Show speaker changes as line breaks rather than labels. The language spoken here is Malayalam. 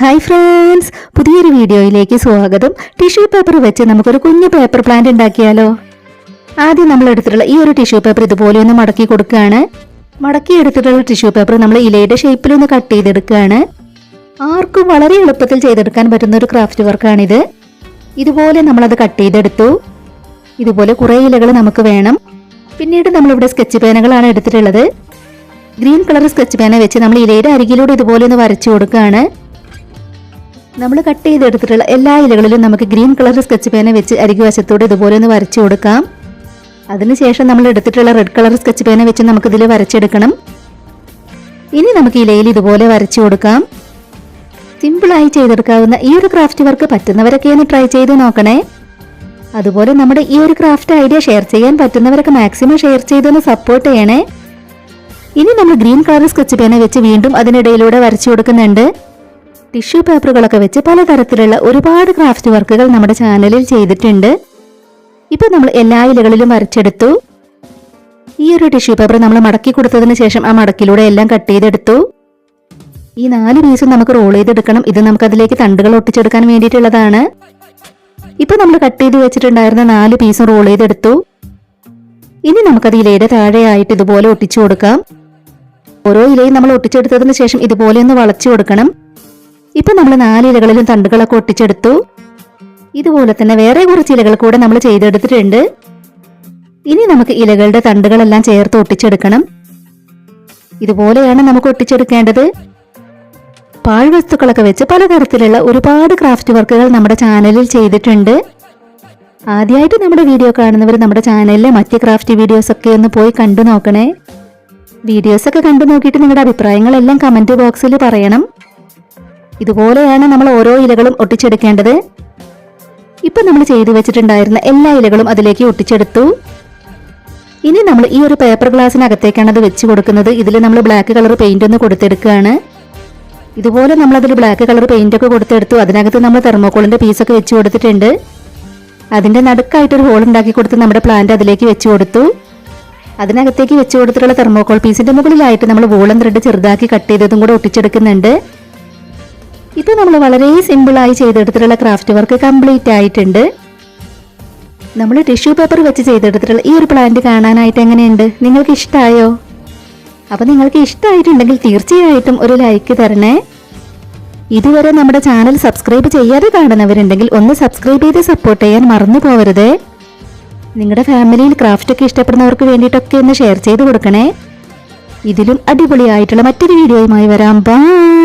ഹായ് ഫ്രണ്ട്സ് പുതിയൊരു വീഡിയോയിലേക്ക് സ്വാഗതം. ടിഷ്യൂ പേപ്പർ വെച്ച് നമുക്കൊരു കുഞ്ഞു പേപ്പർ പ്ലാന്റ് ഉണ്ടാക്കിയാലോ? ആദ്യം നമ്മൾ എടുത്തിട്ടുള്ള ഈ ഒരു ടിഷ്യൂ പേപ്പർ ഇതുപോലെ ഒന്ന് മടക്കി കൊടുക്കുകയാണ്. മടക്കി എടുത്തിട്ടുള്ള ടിഷ്യൂ പേപ്പർ നമ്മൾ ഇലയുടെ ഷേപ്പിൽ ഒന്ന് കട്ട് ചെയ്തെടുക്കുകയാണ്. ആർക്കും വളരെ എളുപ്പത്തിൽ ചെയ്തെടുക്കാൻ പറ്റുന്ന ഒരു ക്രാഫ്റ്റ് വർക്കാണിത് ഇതുപോലെ നമ്മളത് കട്ട് ചെയ്തെടുത്തു. ഇതുപോലെ കുറേ ഇലകൾ നമുക്ക് വേണം. പിന്നീട് നമ്മളിവിടെ സ്കെച്ച് പേനകളാണ് എടുത്തിട്ടുള്ളത്. ഗ്രീൻ കളർ സ്കെച്ച് പേന വെച്ച് നമ്മൾ ഇലയുടെ അരികിലൂടെ ഇതുപോലെ ഒന്ന് വരച്ചു കൊടുക്കുകയാണ്. നമ്മൾ കട്ട് ചെയ്തെടുത്തിട്ടുള്ള എല്ലാ ഇലകളിലും നമുക്ക് ഗ്രീൻ കളർ സ്കെച്ച് പേന വെച്ച് അരികു വശത്തോടെ ഇതുപോലെ ഒന്ന് വരച്ചു കൊടുക്കാം. അതിനുശേഷം നമ്മൾ എടുത്തിട്ടുള്ള റെഡ് കളർ സ്കെച്ച് പേന വെച്ച് നമുക്ക് ഇതിൽ വരച്ചെടുക്കണം. ഇനി നമുക്ക് ഇലയിൽ ഇതുപോലെ വരച്ചു കൊടുക്കാം. സിമ്പിളായി ചെയ്തെടുക്കാവുന്ന ഈ ഒരു ക്രാഫ്റ്റ് വർക്ക് പറ്റുന്നവരൊക്കെ ഒന്ന് ട്രൈ ചെയ്ത് നോക്കണേ. അതുപോലെ നമ്മുടെ ഈ ഒരു ക്രാഫ്റ്റ് ഐഡിയ ഷെയർ ചെയ്യാൻ പറ്റുന്നവരൊക്കെ മാക്സിമം ഷെയർ ചെയ്തൊന്ന് സപ്പോർട്ട് ചെയ്യണേ. ഇനി നമ്മൾ ഗ്രീൻ കളർ സ്കെച്ച് പേന വെച്ച് വീണ്ടും അതിനിടയിലൂടെ വരച്ചു കൊടുക്കുന്നുണ്ട്. ടിഷ്യൂ പേപ്പറുകളൊക്കെ വെച്ച് പലതരത്തിലുള്ള ഒരുപാട് ക്രാഫ്റ്റ് വർക്കുകൾ നമ്മുടെ ചാനലിൽ ചെയ്തിട്ടുണ്ട്. ഇപ്പൊ നമ്മൾ എല്ലാ ഇലകളിലും വരച്ചെടുത്തു. ഈ ഒരു ടിഷ്യൂ പേപ്പർ നമ്മൾ മടക്കി കൊടുത്തതിന് ശേഷം ആ മടക്കിലൂടെ എല്ലാം കട്ട് ചെയ്തെടുത്തു. ഈ നാല് പീസും നമുക്ക് റോൾ ചെയ്തെടുക്കണം. ഇത് നമുക്ക് അതിലേക്ക് തണ്ടുകൾ ഒട്ടിച്ചെടുക്കാൻ വേണ്ടിയിട്ടുള്ളതാണ്. ഇപ്പൊ നമ്മൾ കട്ട് ചെയ്ത് വെച്ചിട്ടുണ്ടായിരുന്ന നാല് പീസും റോൾ ചെയ്തെടുത്തു. ഇനി നമുക്കത് ഇലയുടെ താഴെയായിട്ട് ഇതുപോലെ ഒട്ടിച്ചു കൊടുക്കാം. ഓരോ ഇലയും നമ്മൾ ഒട്ടിച്ചെടുത്തതിന് ശേഷം ഇതുപോലെ ഒന്ന് വളച്ചു കൊടുക്കണം. ഇപ്പൊ നമ്മൾ നാല് ഇലകളിലും തണ്ടുകളൊക്കെ ഒട്ടിച്ചെടുത്തു. ഇതുപോലെ തന്നെ വേറെ കുറച്ച് ഇലകൾ കൂടെ നമ്മൾ ചെയ്തെടുത്തിട്ടുണ്ട്. ഇനി നമുക്ക് ഇലകളുടെ തണ്ടുകളെല്ലാം ചേർത്ത് ഒട്ടിച്ചെടുക്കണം. ഇതുപോലെയാണ് നമുക്ക് ഒട്ടിച്ചെടുക്കേണ്ടത്. പാഴ്വസ്തുക്കളൊക്കെ വെച്ച് പലതരത്തിലുള്ള ഒരുപാട് ക്രാഫ്റ്റ് വർക്കുകൾ നമ്മുടെ ചാനലിൽ ചെയ്തിട്ടുണ്ട്. ആദ്യമായിട്ട് നമ്മുടെ വീഡിയോ കാണുന്നവർ നമ്മുടെ ചാനലിലെ മറ്റ് ക്രാഫ്റ്റ് വീഡിയോസ് ഒക്കെ ഒന്ന് പോയി കണ്ടു നോക്കണേ. വീഡിയോസൊക്കെ കണ്ടു നോക്കിയിട്ട് നിങ്ങളുടെ അഭിപ്രായങ്ങളെല്ലാം കമന്റ് ബോക്സിൽ പറയണം. ഇതുപോലെയാണ് നമ്മൾ ഓരോ ഇലകളും ഒട്ടിച്ചെടുക്കേണ്ടത്. ഇപ്പൊ നമ്മൾ ചെയ്തു വെച്ചിട്ടുണ്ടായിരുന്ന എല്ലാ ഇലകളും അതിലേക്ക് ഒട്ടിച്ചെടുത്തു. ഇനി നമ്മൾ ഈ ഒരു പേപ്പർ ഗ്ലാസ്സിനകത്തേക്കാണ് അത് വെച്ച് കൊടുക്കുന്നത്. ഇതിൽ നമ്മൾ ബ്ലാക്ക് കളർ പെയിന്റ് ഒന്ന് കൊടുത്തെടുക്കുകയാണ്. ഇതുപോലെ നമ്മൾ അതിൽ ബ്ലാക്ക് കളർ പെയിന്റ് ഒക്കെ കൊടുത്തെടുത്തു. അതിനകത്ത് നമ്മൾ തെർമോക്കോളിന്റെ പീസൊക്കെ വെച്ച് കൊടുത്തിട്ടുണ്ട്. അതിന്റെ നടുക്കായിട്ടൊരു ഹോൾ ഉണ്ടാക്കി കൊടുത്ത് നമ്മുടെ പ്ലാന്റ് അതിലേക്ക് വെച്ച് കൊടുത്തു. അതിനകത്തേക്ക് വെച്ച് കൊടുത്തിട്ടുള്ള തെർമോക്കോൾ പീസിന്റെ മുകളിലായിട്ട് നമ്മൾ വോളം ത്രെഡ് ചെറുതാക്കി കട്ട് ചെയ്തതും കൂടെ ഒട്ടിച്ചെടുക്കുന്നുണ്ട്. ഇത് നമ്മൾ വളരെ സിമ്പിളായി ചെയ്തെടുത്തിട്ടുള്ള ക്രാഫ്റ്റ് വർക്ക് കംപ്ലീറ്റ് ആയിട്ടുണ്ട്. നമ്മൾ ടിഷ്യൂ പേപ്പർ വെച്ച് ചെയ്തെടുത്തിട്ടുള്ള ഈ ഒരു പ്ലാന്റ് കാണാനായിട്ട് എങ്ങനെയുണ്ട്? നിങ്ങൾക്ക് ഇഷ്ടമായോ അപ്പോൾ നിങ്ങൾക്ക് ഇഷ്ടമായിട്ടുണ്ടെങ്കിൽ തീർച്ചയായിട്ടും ഒരു ലൈക്ക് തരണേ. ഇതുവരെ നമ്മുടെ ചാനൽ സബ്സ്ക്രൈബ് ചെയ്യാതെ കാണുന്നവരുണ്ടെങ്കിൽ ഒന്ന് സബ്സ്ക്രൈബ് ചെയ്ത് സപ്പോർട്ട് ചെയ്യാൻ മറന്നു പോകരുത് നിങ്ങളുടെ ഫാമിലിയിൽ ക്രാഫ്റ്റ് ഒക്കെ ഇഷ്ടപ്പെടുന്നവർക്ക് വേണ്ടിയിട്ടൊക്കെ ഒന്ന് ഷെയർ ചെയ്ത് കൊടുക്കണേ. ഇതിലും അടിപൊളിയായിട്ടുള്ള മറ്റൊരു വീഡിയോയുമായി വരാം. ബൈ